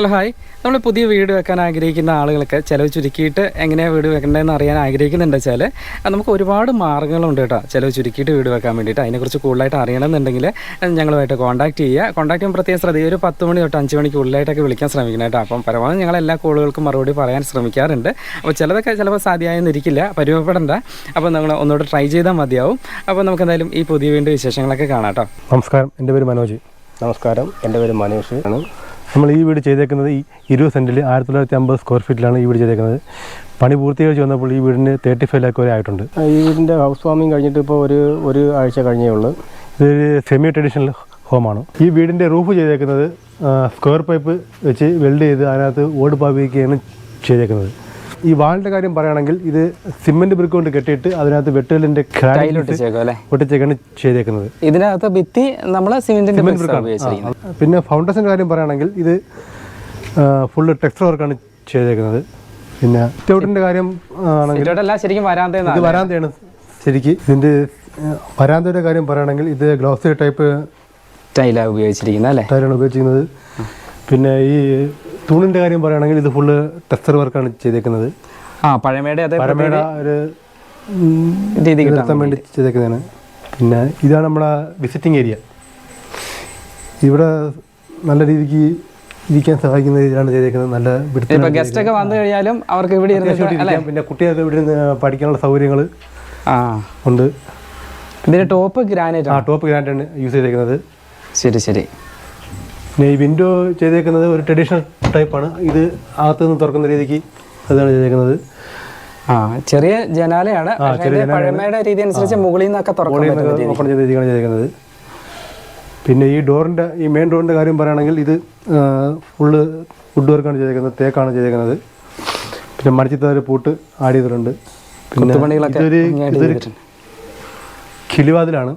Hello hi. നമ്മൾ പുതിയ വീട് വെക്കാൻ ആഗ്രഹിക്കുന്ന ആളുകൾക്ക് ചിലവ് ചുരുക്കിയിട്ട് എങ്ങനെയാണ് വീട് വെക്കേണ്ടതെന്ന് അറിയാൻ ആഗ്രഹിക്കുന്നുണ്ട് വെച്ചാൽ നമുക്ക് ഒരുപാട് മാർഗങ്ങളുണ്ട് കേട്ടോ ചിലവ് ചുരുക്കിയിട്ട് വീട് വെക്കാൻ വേണ്ടിയിട്ട്. അതിനെക്കുറിച്ച് കൂടുതലായിട്ട് അറിയണമെന്നുണ്ടെങ്കിൽ ഞങ്ങളുമായിട്ട് കോൺടാക്ട് ചെയ്യുക. കോൺടാക്ട് ചെയ്യുമ്പോൾ പ്രത്യേകം ശ്രദ്ധിക്കുക. ഒരു പത്ത് മണി തൊട്ട് അഞ്ച് മണിക്ക് ഉള്ളിലായിട്ടൊക്കെ വിളിക്കാൻ ശ്രമിക്കണം കേട്ടോ. അപ്പം പരമാവധി ഞങ്ങൾ എല്ലാ കോളുകൾക്കും മറുപടി പറയാൻ ശ്രമിക്കാറുണ്ട്. അപ്പോൾ ചിലതൊക്കെ ചിലപ്പോൾ സാധ്യമായെന്നിരിക്കില്ല പരിമപ്പെടേണ്ട അപ്പോൾ നമ്മൾ ഒന്നുകൂടെ ട്രൈ ചെയ്താൽ മതിയാവും. അപ്പോൾ നമുക്ക് എന്തായാലും ഈ പുതിയ വീണ്ടും വിശേഷങ്ങളൊക്കെ കാണാം കേട്ടോ. നമസ്കാരം. എന്റെ പേര് മനോജ്. നമസ്കാരം. എന്റെ പേര് മനീഷ് ആണ് നമ്മൾ ഈ വീട് ചെയ്തേക്കുന്നത് ഈ ഇരുപത് സെന്റിൽ ആയിരത്തി തൊള്ളായിരത്തി അമ്പത് സ്ക്വയർ ഫീറ്റിലാണ് ഈ വീട് ചെയ്തേക്കുന്നത്. പണി പൂർത്തീകരിച്ച് വന്നപ്പോൾ ഈ വീടിന് തേർട്ടി ഫൈവ് ലാക്ക് വരെ ആയിട്ടുണ്ട്. ഈ വീടിന്റെ ഹൗസ് വാമിങ് കഴിഞ്ഞിട്ട് ഇപ്പോൾ ഒരു ഒരു ആഴ്ച കഴിഞ്ഞേ ഉള്ളൂ. ഇതൊരു സെമി ട്രഡീഷണൽ ഹോമാണ് ഈ വീടിന്റെ റൂഫ് ചെയ്തേക്കുന്നത് സ്ക്വയർ പൈപ്പ് വെച്ച് വെൽഡ് ചെയ്ത് അതിനകത്ത് ഓട് പാപിക്കുകയാണ് ചെയ്തേക്കുന്നത്. ഈ വാളിന്റെ കാര്യം പറയുകയാണെങ്കിൽ ഇത് സിമെന്റ് ബ്രിക്ക് കൊണ്ട് കെട്ടിയിട്ട് അതിനകത്ത് അല്ലേ? ഒട്ടിച്ചേക്കാണ് ചെയ്തേക്കുന്നത്. ഇതിനകത്ത് ഭിത്തി നമ്മൾ സിമെന്റിന്റെ പിന്നെ ഫൗണ്ടേഷൻ കാര്യം പറയുകയാണെങ്കിൽ ഇത് ഫുള്ള് ടെക്സ്റ്റർ വർക്കാണ് ചെയ്തേക്കുന്നത്. പിന്നെ സ്റ്റൗട്ടിന്റെ കാര്യം ആണെങ്കിൽ ശരിക്കും വരാന്തയാണ് ഇത് വരാന്തയാണ് ശരിക്കും. ഇതിന്റെ വരാന്തയുടെ കാര്യം പറയുകയാണെങ്കിൽ ഇത് ഗ്ലോസ് ടൈപ്പ് ടൈലാണ് ഉപയോഗിച്ചിരിക്കുന്നത് അല്ലേ? ടൈലാണ് ഉപയോഗിച്ചിരിക്കുന്നത്. പിന്നെ ഈ തൂണിന്റെ കാര്യം പറയുകയാണെങ്കിൽ ഇത് ഫുള്ള് ടെസ്റ്റർ വർക്കാണ് ചെയ്തേക്കുന്നത്. ആ പഴമയുടെ അതേ ഒരു ഉം, രീതി കിട്ടാൻ വേണ്ടി. ചെയ്തേക്കുന്നതാണ്. പിന്നെ ഇതാണ് നമ്മുടെ വിസിറ്റിംഗ് ഏരിയ ഇവിടെ നല്ല രീതിക്ക് ഇരിക്കാൻ സഹായിക്കുന്ന രീതിയിലാണ് ചെയ്തേക്കുന്നത്. നല്ല ഗസ്റ്റ് ഒക്കെ വന്നു കഴിഞ്ഞാലും അവർക്ക് ഇവിടെ പിന്നെ കുട്ടികൾക്ക് ഇവിടെ നിന്ന് പഠിക്കാനുള്ള സൗകര്യങ്ങൾ ഉണ്ട്. ഇതിന്റെ ടോപ്പ് ഗ്രാനൈറ്റ് ആ ടോപ്പ് ഗ്രാനൈറ്റ് ആണ് യൂസ് ചെയ്തേക്കുന്നത്. ശരി ശരി. ഈ വിൻഡോ ചെയ്തേക്കുന്നത് ഒരു ട്രഡീഷണൽ ടൈപ്പാണ്. ഇത് അകത്ത് നിന്ന് തുറക്കുന്ന രീതിക്ക് അതാണ് ചെയ്തേക്കുന്നത്. ആ ചെറിയ ജനാലയാണ്. പഴമയുടെ രീതി അനുസരിച്ച് മുകളിൽ നിന്നൊക്കെ ഓപ്പൺ ചെയ്ത ചെയ്തേക്കുന്നത്. പിന്നെ ഈ ഡോറിന്റെ ഈ മെയിൻ ഡോറിന്റെ കാര്യം പറയുകയാണെങ്കിൽ ഇത് ഫുള്ള് വുഡ് വർക്കാണ് ചെയ്തേക്കുന്നത്. തേക്കാണ് ചെയ്തേക്കുന്നത്. പിന്നെ മടിച്ചിത്ത ഒരു പൂട്ട് ആഡ് ചെയ്തിട്ടുണ്ട്. പിന്നെ കുത്തുപണികളൊക്കെ ഇതൊരു ഇതൊരു കിളിവാതിലാണ്.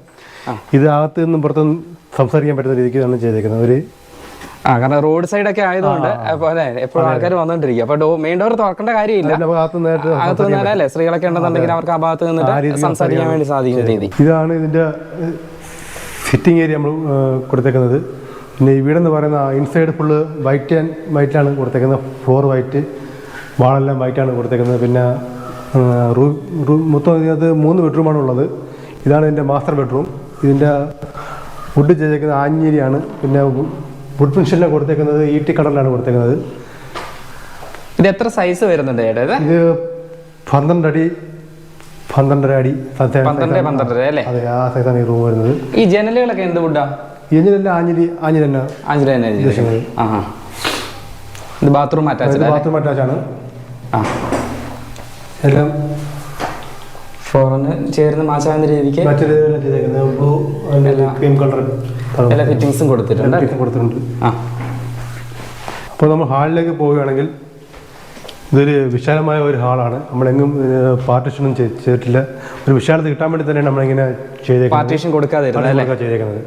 ഇത് അകത്ത് നിന്നും പുറത്തുനിന്നും സംസാരിക്കാൻ പറ്റുന്ന രീതിക്കാണ് ചെയ്തേക്കുന്നത്. ഒരു ആ കാരണം റോഡ് സൈഡ് ഒക്കെ ആയതുകൊണ്ട് അപ്പൊ അതെ എപ്പോഴും ആൾക്കാർ വന്നോണ്ടിരിക്കും. അപ്പൊ മെയിൻ ഡോർ തുറക്കേണ്ട കാര്യമില്ല. അല്ലേ അകത്ത് നിന്നാലേ സ്ത്രീകളൊക്കെ ഉണ്ടെന്നുണ്ടെങ്കിൽ അവർക്ക് ആ ഭാഗത്ത് നിന്നിട്ട് സംസാരിക്കാൻ വേണ്ടി സാധിക്കുന്ന രീതി. ഇതാണ് ഇതിന്റെ സിറ്റിംഗ് ഏരിയ നമ്മൾ കൊടുത്തേക്കുന്നത്. പിന്നെ ഈ വീടെന്ന് പറയുന്ന inside full white and white ആണ് കൊടുത്തേക്കുന്നത്. ഫ്ലോർ വൈറ്റ് വാളെല്ലാം വൈറ്റാണ് കൊടുത്തേക്കുന്നത്. പിന്നെ റൂം റൂം മൊത്തം ഇതിനകത്ത് മൂന്ന് ബെഡ്റൂമാണ് ഉള്ളത്. ഇതാണ് ഇതിന്റെ മാസ്റ്റർ ബെഡ്റൂം ഇതിന്റെ വുഡ് ചെയ്തേക്കുന്നത് ആഞ്ഞേരിയാണ്. പിന്നെ വുഡ് ഫിഷിലാണ് കൊടുത്തേക്കുന്നത് ഈട്ടി കടലിലാണ് കൊടുത്തേക്കുന്നത്. ഇത് എത്ര സൈസ് വരുന്നുണ്ട് ചേട്ടാ ഇത്? പന്ത്രണ്ട് അടി പന്ത്രണ്ടര അടി പന്ത്രണ്ട് പന്ത്രണ്ടര അല്ലേ? അതെ ആ സൈസാണ് ഈ റൂം വരുന്നത്. ഈ ജനലുകളൊക്കെ എന്ത് വുഡാ എഞ്ചിനല്ല ആഞ്ഞിലി ആഞ്ഞിലി തന്നെ ആഞ്ഞിലി തന്നെ. ഇത് ബാത്റൂം അറ്റാച്ച് ബാത്റൂം അറ്റാച്ച് ആണ്. എല്ലാം ഫോറിന് ചേർന്ന് മാച്ചാകുന്ന രീതിക്ക് എല്ലാ ഫിറ്റിങ്സും കൊടുത്തിട്ടുണ്ട്. കൊടുത്തിട്ടുണ്ട്. ആ. അപ്പോൾ നമ്മൾ ഹാളിലേക്ക് പോവുകയാണെങ്കിൽ ഇതൊരു വിശാലമായ ഒരു ഹാളാണ്. നമ്മളെങ്ങും പാർട്ടീഷനും ചെയ്തിട്ടില്ല. ഒരു വിശാലത കിട്ടാൻ വേണ്ടി തന്നെയാണ് നമ്മളിങ്ങനെ ചെയ്തേക്കുന്നത്. പാർട്ടീഷൻ കൊടുക്കാതെ ചെയ്തേക്കുന്നത്.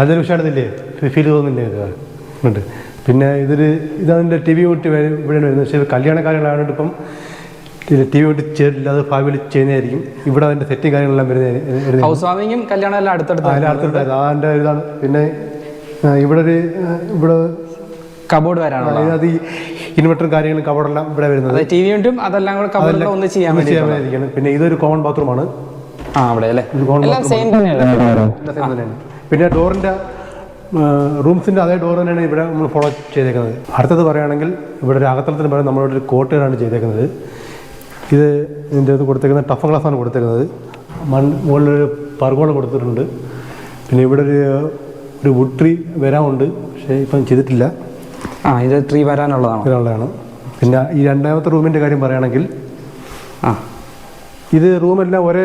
അതൊരു വിശാലത്തില്ലേ ഫീൽ തോന്നുന്നില്ലേ ഉണ്ട്. പിന്നെ ഇതൊരു ഇതതിന്റെ ടി വി വിട്ട് ഇവിടെ വരുന്നത്. പക്ഷേ കല്യാണ കാര്യങ്ങളായതുകൊണ്ട് ഇപ്പം ടി വി വിട്ട് ചേരില്ല അത് ഭാവിയിൽ ചെയ്യുന്നതായിരിക്കും. ഇവിടെ അതിന്റെ സെറ്റിംഗ് കാര്യങ്ങളെല്ലാം വരുന്നത് ഹൗസ് വാമിങ്ങും കല്യാണം എല്ലാം അടുത്തടുത്ത് അടുത്തുണ്ടായത് അതിന്റെ ഇതാണ് പിന്നെ ഇവിടെ ഒരു ഇവിടെ കബോർഡ് വരാനുള്ള അത് ഇൻവെർട്ടറും കാര്യങ്ങളും കബോർഡെല്ലാം ഇവിടെ വരുന്നത്. ടി വി യൂണിറ്റും അതെല്ലാം കൂടെ കബോർഡെല്ലാം ഒന്ന് ചെയ്യാൻ വേണ്ടിയിരിക്കുകയാണ്. പിന്നെ ഇതൊരു കോമൺ ബാത്റൂമാണ് ആ അവിടെ അല്ലേ ഇത് കോമൺ എല്ലാം സെയിം തന്നെയാണ്. പിന്നെ ഡോറിന്റെ റൂംസിന്റെ അതേ ഡോർ തന്നെയാണ് ഇവിടെ നമ്മൾ ഫോളോ ചെയ്തേക്കുന്നത്. അടുത്തത് പറയുകയാണെങ്കിൽ ഇവിടെ ഒരു അകത്തളത്തിന് പകരം നമ്മളിവിടെ ഒരു കോട്ടയാണ് ചെയ്തേക്കുന്നത്. ഇത് ഇതിന്റെ ഇത് കൊടുത്തേക്കുന്നത് ടഫ് ഗ്ലാസ്സാണ് ആണ് കൊടുത്തേക്കുന്നത്. മൺ മുകളിലൊരു പർഗോള കൊടുത്തിട്ടുണ്ട്. പിന്നെ ഇവിടെ ഒരു ഒരു വുഡ് ട്രീ വരാനുണ്ട്. പക്ഷേ ഇപ്പം ചെയ്തിട്ടില്ല. ആ ഇത് ട്രീ വരാനുള്ളതാണ്. വരാനുള്ളതാണ്. പിന്നെ ഈ രണ്ടാമത്തെ റൂമിന്റെ കാര്യം പറയുകയാണെങ്കിൽ ആ. ഇത് റൂമെല്ലാം ഒരേ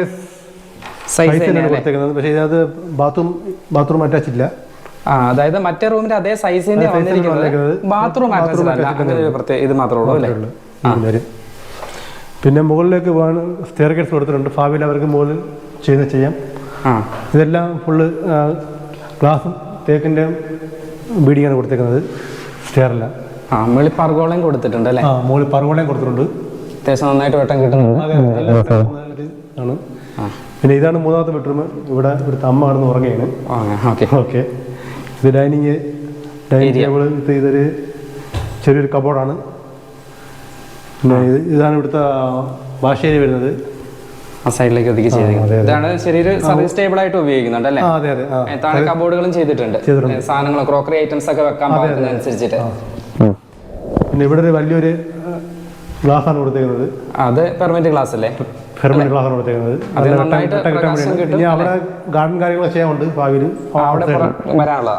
സൈസ് തന്നെയാണ് കൊടുത്തേക്കുന്നത്. പക്ഷേ ഇതിനകത്ത് ബാത്റൂം ബാത്റൂം അറ്റാച്ച് ഇല്ല. ആ അതായത് മറ്റേ റൂമിന്റെ അതേ സൈസ് തന്നെ വന്നിരിക്കുന്നത്. ബാത്റൂം അറ്റാച്ച് അല്ല. ഇത് മാത്രമേ ഉള്ളൂ അല്ലേ? പിന്നെ മുകളിലേക്ക് പോകാൻ സ്റ്റെയർ കേസ് കൊടുത്തിട്ടുണ്ട്. ഭാവിയിൽ അവർക്ക് മുകളിൽ ചെയ്യുന്ന ചെയ്യാം. ആ. ഇതെല്ലാം ഫുള്ള് ഗ്ലാസും തേക്കിന്റെ ബീഡിങ്ങാണ് കൊടുത്തേക്കുന്നത് സ്റ്റെയറില്ല ആ മുകളിൽ പർഗോളയും കൊടുത്തിട്ടുണ്ട് അല്ലേ? ആ മുകളിൽ പർഗോളയും കൊടുത്തിട്ടുണ്ട്. അത്യാവശ്യം നന്നായിട്ട് വെട്ടം കിട്ടുന്നുണ്ട്. അതെ അതെ, എല്ലാം ആണ്. പിന്നെ ഇതാണ് മൂന്നാമത്തെ ബെഡ്റൂം ഇവിടെ ഇവിടുത്തെ അമ്മ ആണെന്ന് ഉറങ്ങുകയാണ്. ഓക്കെ. ഓക്കെ. ഇത് ഡൈനിങ് ഡൈനിങ് ടേബിൾ ഇത് ഇതൊരു ചെറിയൊരു കബോർഡാണ് പിന്നെ ഇത് ഇതാണ് ഇവിടുത്തെ ഭാഷയിൽ വരുന്നത്. ആ സൈഡിലേക്ക് ഒതുക്കി ചെയ്തിരിക്കുന്നത് ഇതാണ് ചെറിയൊരു സർവീസ് സ്റ്റേബിൾ ആയിട്ട് ഉപയോഗിക്കുന്നുണ്ട് അല്ലേ? താഴെ കബോർഡുകളും ചെയ്തിട്ടുണ്ട്. സാധനങ്ങൾ ക്രോക്കറി ഐറ്റംസ് ഒക്കെ വെക്കാൻ പാകത്തിനനുസരിച്ചിട്ട് പിന്നെ ഇവിടെ ഒരു വലിയൊരു കൊടുത്തേക്കുന്നത്. അത് ഗ്ലാസ് അല്ലേ? ഗ്ലാസ്സാണ് കൊടുത്തേക്കുന്നത്. അത് പ്രകാശം വേണ്ടിയാണ്. ഇനി അവിടെ ഗാർഡൻ കാര്യങ്ങളൊക്കെ ചെയ്യാനുണ്ട് ഭാവിയിൽ. അവിടെ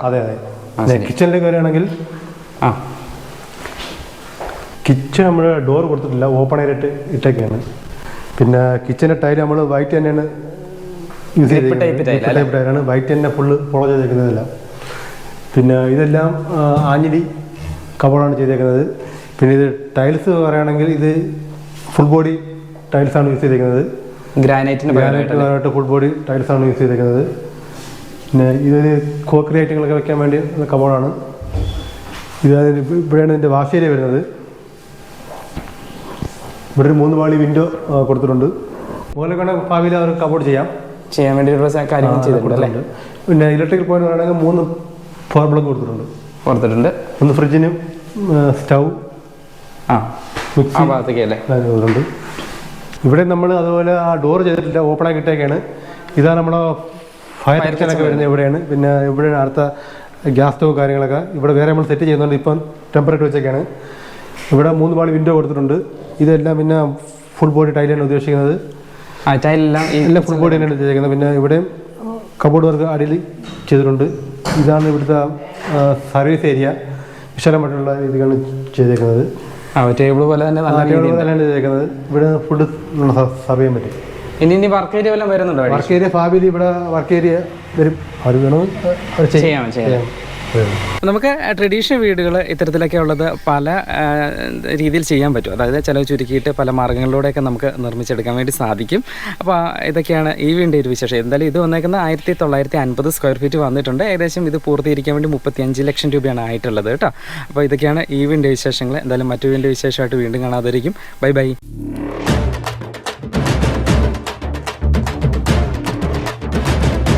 അതെ അതെ. കിച്ചണിലേക്ക് വരികയാണെങ്കിൽ ആ. കിച്ചൺ നമ്മൾ ഡോർ കൊടുത്തിട്ടില്ല ഓപ്പൺ ആയിട്ട് ഇട്ടേക്കാണ്. പിന്നെ കിച്ചന്റെ ടൈൽ നമ്മൾ വൈറ്റ് തന്നെയാണ് യൂസ് ചെയ്തേക്കുന്നത്. വൈറ്റ് തന്നെ ഫുള്ള് ഫോളോ ചെയ്തേക്കുന്നതല്ല. പിന്നെ ഇതെല്ലാം ആഞ്ഞിലി കബോർഡാണ് ചെയ്തേക്കുന്നത്. പിന്നെ ഇത് ടൈൽസ് പറയുകയാണെങ്കിൽ ഇത് ഫുൾ ബോഡി ടൈൽസ് ആണ് യൂസ് ചെയ്തേക്കുന്നത്. ഗ്രാനൈറ്റിന് ഗ്രാനൈറ്റ് ഫുൾ ബോഡി ടൈൽസ് ആണ് യൂസ് ചെയ്തേക്കുന്നത്. പിന്നെ ഇതൊരു കോക്കറി ഐറ്റങ്ങളൊക്കെ വെക്കാൻ വേണ്ടി കബോർഡാണ് ഇത് ഇവിടെയാണ് ഇതിന്റെ വാഷ് ഏരിയ വരുന്നത്. ഇവിടെ ഒരു മൂന്ന് പാളി വിൻഡോ കൊടുത്തിട്ടുണ്ട്. മുകളിൽ വേണമെങ്കിൽ ഭാവിയിൽ അവർ കബോർഡ് ചെയ്യാം. ചെയ്യാൻ വേണ്ടിയിട്ടുള്ള കാര്യങ്ങൾ ചെയ്തിട്ടുണ്ട് പിന്നെ ഇലക്ട്രിക് പോയിന്റ് പറയുകയാണെങ്കിൽ മൂന്ന് ഫോർ ബ്ലോക്ക് കൊടുത്തിട്ടുണ്ട്. കൊടുത്തിട്ടുണ്ട്. ഒന്ന് ഫ്രിഡ്ജിനും സ്റ്റൗ ആ മിക്സി ഭാഗത്തേക്ക് ഉണ്ട് ഇവിടെ നമ്മൾ അതുപോലെ ആ ഡോർ ചെയ്തിട്ടില്ല ഓപ്പൺ ആക്കിയിട്ടേക്കാണ് ഇതാണ് നമ്മളെ ഫയർ കിച്ചനൊക്കെ വരുന്നത് ഇവിടെയാണ്. പിന്നെ ഇവിടെയാണ് അടുത്ത ഗ്യാസ് സ്റ്റവ് കാര്യങ്ങളൊക്കെ. ഇവിടെ വേറെ നമ്മൾ സെറ്റ് ചെയ്യുന്നുണ്ട് ഇപ്പം ടെമ്പറേച്ചർ വെച്ചൊക്കെയാണ് ഇവിടെ മൂന്ന് പാളി വിൻഡോ കൊടുത്തിട്ടുണ്ട്. ഇതെല്ലാം പിന്നെ ഫുൾ ബോഡി ടൈലാണ് ഉദ്ദേശിക്കുന്നത്. ടൈലെല്ലാം എല്ലാം ഫുൾ ബോഡി തന്നെയാണ് ഉദ്ദേശിക്കുന്നത്. പിന്നെ ഇവിടെ കബോർഡ് വർക്ക് അടിയിൽ ചെയ്തിട്ടുണ്ട്. ഇതാണ് ഇവിടുത്തെ സർവീസ് ഏരിയ വിശാലമായിട്ടുള്ള രീതികളാണ് ചെയ്തേക്കുന്നത്. ആ ടേബിൾ പോലെ തന്നെ നല്ല ടേബിൾ തന്നെയാണ് ചെയ്തേക്കുന്നത്. ഇവിടെ ഫുഡ് സർവ് ചെയ്യാൻ പറ്റും. ഇനി ഇനി വർക്ക് ഏരിയ വല്ലതും വരുന്നുണ്ടോ? വർക്ക് ഏരിയ ഭാവിയിൽ ഇവിടെ വർക്ക് ഏരിയ വരും. അവർ വേണം ചെയ്യാം. ചെയ്യാം. നമുക്ക് ട്രഡീഷണൽ വീടുകൾ ഇത്തരത്തിലൊക്കെ ഉള്ളത് പല രീതിയിൽ ചെയ്യാൻ പറ്റും. അതായത് ചിലവ് ചുരുക്കിയിട്ട് പല മാർഗങ്ങളിലൂടെയൊക്കെ നമുക്ക് നിർമ്മിച്ചെടുക്കാൻ വേണ്ടി സാധിക്കും. അപ്പോൾ ഇതൊക്കെയാണ് ഈ വീടിന്റെ ഒരു വിശേഷം. എന്തായാലും ഇത് വന്നേക്കുന്ന ആയിരത്തി തൊള്ളായിരത്തി അൻപത് സ്ക്വയർ ഫീറ്റ് വന്നിട്ടുണ്ട്. ഏകദേശം ഇത് പൂർത്തീകരിക്കാൻ വേണ്ടി മുപ്പത്തിയഞ്ച് ലക്ഷം രൂപയാണ് ആയിട്ടുള്ളത് കേട്ടോ. അപ്പോൾ ഇതൊക്കെയാണ് ഈ വീടിന്റെ വിശേഷങ്ങൾ എന്തായാലും മറ്റു വീടിന്റെ വിശേഷമായിട്ട് വീണ്ടും കാണാതിരിക്കും. Bye bye.